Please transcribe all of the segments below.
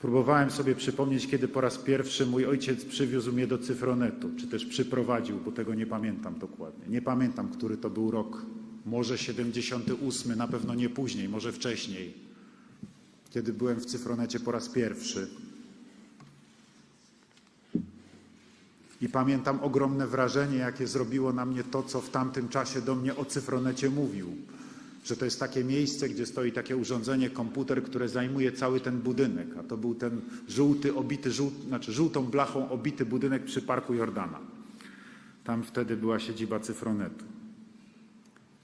Próbowałem sobie przypomnieć, kiedy po raz pierwszy mój ojciec przywiózł mnie do cyfronetu, czy też przyprowadził, bo tego nie pamiętam dokładnie. Nie pamiętam, który to był rok. Może 78, na pewno nie później, może wcześniej, kiedy byłem w cyfronecie po raz pierwszy. I pamiętam ogromne wrażenie, jakie zrobiło na mnie to, co w tamtym czasie do mnie o cyfronecie mówił. Że to jest takie miejsce, gdzie stoi takie urządzenie, komputer, które zajmuje cały ten budynek. A to był ten żółty, obity, żółt, znaczy żółtą blachą obity budynek przy Parku Jordana. Tam wtedy była siedziba cyfronetu.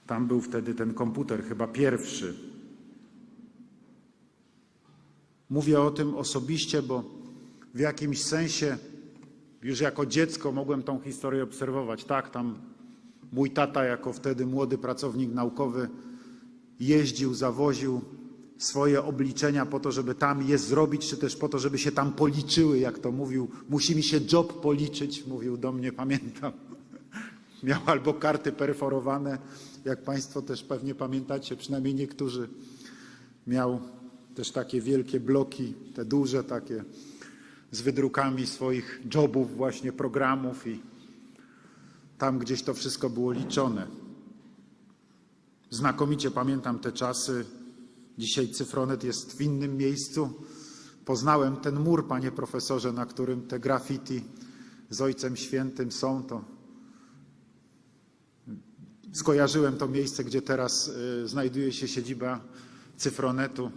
Tam był wtedy ten komputer, chyba pierwszy. Mówię o tym osobiście, bo w jakimś sensie już jako dziecko mogłem tą historię obserwować. Tak, tam mój tata, jako wtedy młody pracownik naukowy, jeździł, zawoził swoje obliczenia po to, żeby tam je zrobić, czy też po to, żeby się tam policzyły, jak to mówił. Musi mi się job policzyć, mówił do mnie, pamiętam. Miał albo karty perforowane, jak Państwo też pewnie pamiętacie, przynajmniej niektórzy. Miał też takie wielkie bloki, te duże takie, z wydrukami swoich jobów, właśnie programów i tam gdzieś to wszystko było liczone. Znakomicie pamiętam te czasy. Dzisiaj cyfronet jest w innym miejscu. Poznałem ten mur, panie profesorze, na którym te graffiti z Ojcem Świętym są. To skojarzyłem to miejsce, gdzie teraz y, znajduje się siedziba cyfronetu.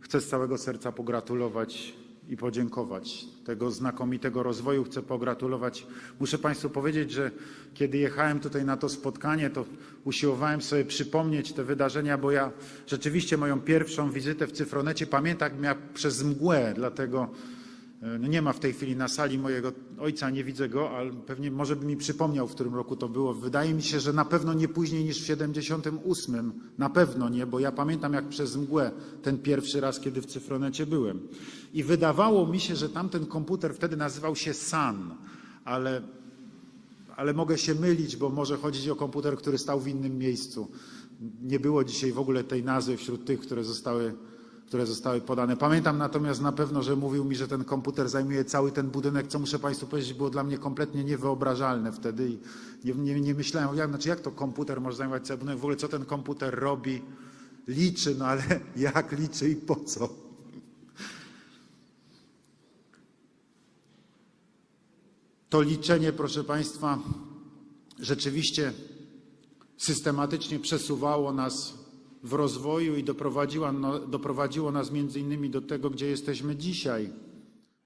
Chcę z całego serca pogratulować i podziękować tego znakomitego rozwoju. Chcę pogratulować. Muszę Państwu powiedzieć, że kiedy jechałem tutaj na to spotkanie, to usiłowałem sobie przypomnieć te wydarzenia, bo ja rzeczywiście moją pierwszą wizytę w Cyfronecie pamiętam jak przez mgłę, dlatego nie ma w tej chwili na sali mojego ojca, nie widzę go, ale pewnie może by mi przypomniał, w którym roku to było. Wydaje mi się, że na pewno nie później niż w 78. Na pewno nie, bo ja pamiętam jak przez mgłę ten pierwszy raz, kiedy w cyfronecie byłem. I wydawało mi się, że tamten komputer wtedy nazywał się SAN, ale, ale mogę się mylić, bo może chodzić o komputer, który stał w innym miejscu. Nie było dzisiaj w ogóle tej nazwy wśród tych, które zostały które zostały podane. Pamiętam natomiast na pewno, że mówił mi, że ten komputer zajmuje cały ten budynek, co muszę Państwu powiedzieć, było dla mnie kompletnie niewyobrażalne wtedy i nie, nie, nie myślałem, jak, znaczy jak to komputer może zajmować cały budynek, w ogóle co ten komputer robi, liczy, no ale jak liczy i po co? To liczenie, proszę Państwa, rzeczywiście systematycznie przesuwało nas w rozwoju i no, doprowadziło nas między innymi do tego, gdzie jesteśmy dzisiaj.